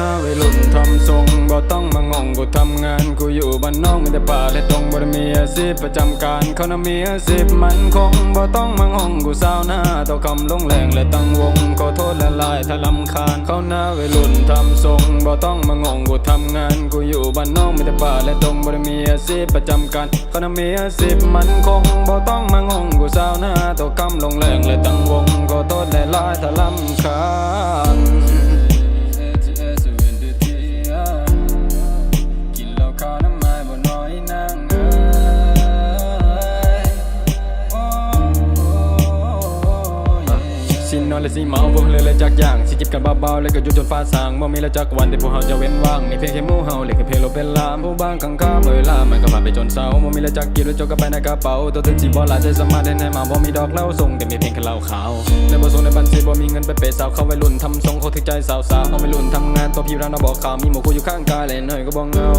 หน้าวัยรุ่นทำทรงบ่ต้องมางงกูทำงาน กูอยู่บ้านนอกม่ได้ป่าและตรงบ่ได้มีอาชีพประจำการเขาน่ะมีอาชีพมันคงบ่ต้องมางงกูสาวหน้าต่อคำลงแรงและตั้งวงขอโทษและลายถ้าลำคาญเขาหน้าวัยรุ่นทำทรงบ่ต้องมางงกูทำงาน กูอยู่บ้านนอกม่ได้ป่าและตรงบ่ได้มีอาชีพประจำการเขาน่ะมีอาชีพมันคงบ่ต้องมางงกูสาวหน้าต่อคำลงแรงและตั้งวงขอโทษและลายถ้าลำคาญ สินอนและสิเมาบ่เลยเลยจักอย่างสิจิบกันเบาๆแล้วก็อยู่จนฟ้าสางบ่มีแล้วจักวันที่พวกเฮาจะเว้นว่างนี่เพียงแค่หมู่เฮาเล็กแค่เพลเป็นลามผู้บางข้างข้ามเวลามันก็ผ่านไปจนเศร้าบ่มีแล้วจักกินแล้วจกก็ไปในกระเป๋าตัวถึงสิบ่หลายใจสมารถได้แน่มาบ่มีดอกเหล้าส่งแต่มีเพียงแค่เหล้าขาวในบ่ส่งในบัญชีบ่มีเงินไปเปย์สาวเข้าวัยรุ่นทำทรงเขาถึงใจสาวๆเอาวัยรุ่นทำงานตัวพี่ร้านน่ะบอกข่าวมีหมู่คู่อยู่ข้างกายเลยหน่อยก็บ่เงา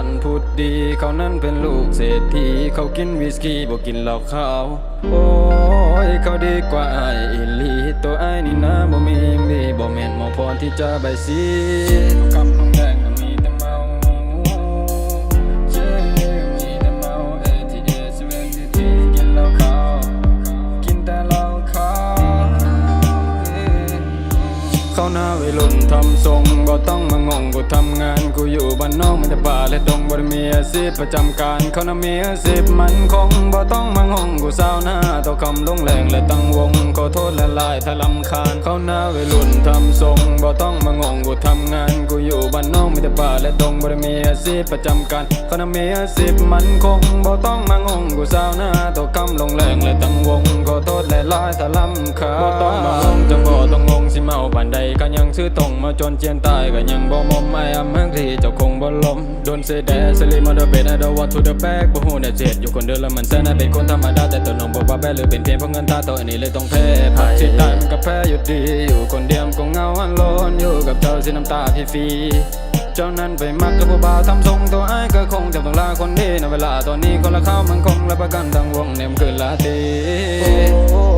สันพูดดี เขานั้นเป็นลูกเศรษฐีเขากินวิสกี้บ่กินเหล้าขาว โอ้ยเขาดีกว่าไอ้อีหลีตัวไอ้นี่นะบ่มีมีบ่แม่นหมอพรที่จะใบสีคำลงแดงมีแต่เมาเย้มีแต่เมา ATS เอสเวนที่กินเหล้าขาวกินแต่เหล้าขาวเขาหน้าวัยรุ่นทำทรงบ่ต้อง งงกูทำงานกูอยู่บ้านนอกมันจะป่าและตรงบ่ได้มีอาชีพประจำการเขาน่ะมีอาชีพมันคงบ่ต้องมางงกูสาวหน้าต่อคำลงแรงและตั้งวงขอโทษและลายถ้าลำคาญเขาหน้าวัยรุ่นทำทรงบ่ต้องมางงกูทำงานกูอยู่บ้านนอกมีแต่ป่าและตรงบ่ได้มีอาชีพประจำการเขาน่ะมีอาชีพมันคงบ่ต้องมางงกูสาวหน้าต่อคำลงแรงและตั้งวงขอโทษและลายถ้าลำคาญบ่ต้องมางงจังบ่ต้องงงสิเมาปานใดก็ยังชื่อตรงมาจนเจียนตายก็ยังบ่มอมไม่อำมังที่เจ้าคงบ่ลมโดนเสยแดสลิมาเดเบดไอดอวัตทูเดอะแบกบ่ฮู้เนี่ยเจ็ดอยู่คนเดียวแล้วมันแสนน่าเป็นคนธรรมดาแต่ตัวน้องบอกว่าแบ้หรือเป็นเพียงเพราะเงินตาตัวอันนี้เลยต้องแพ้ผักที่ตายมันก็แพ้อยู่ดี อยู่คนเดียวก็เหงาอันโลนอยู่กับเจ้าสิน้ำตาพี่ฟรีๆเจ้านั้นไปมักกับผู้บ่าวทำทรงตัวไอ้ายก็คงจะต้องลาคนดีในะเวลาตอนนี้คนละข้าวมันคงและประกันทั้งวงเนมคืนละตีโ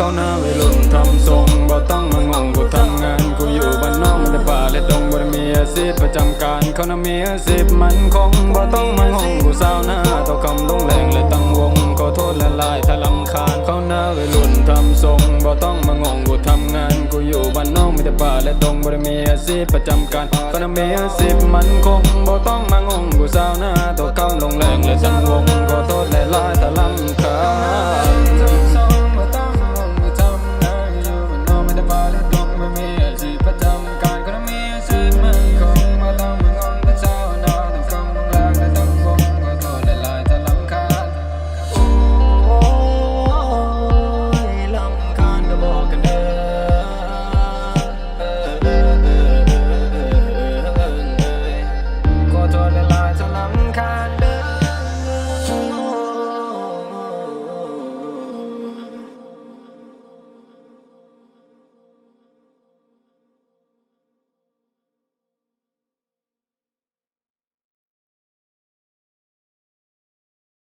เขาหน้าวัยรุ่นทำทรงบ่ต้องมางงกูทำงานกูอยู่บ้านนอกมันแต่ป่าและตรงบ่ได้มีอาชีพประจำการเขาน่ะมีอาชีพมันคงบ่ต้องมางงกูสาหน้าต่อคำลงแรงและตั้งวงขอโทษและลายถ้าลำคาญเขาหน้าวัยรุ่นทำทรงบ่ต้องมางงกูทำงานกูอยู่บ้านนอกมีแต่ป่าและตรงบ่ได้มีอาชีพประจำการเขาน่ะมีอาชีพมันคงบ่ต้องมางงกูสาหน้าต่อคำลงแรงและตั้งวง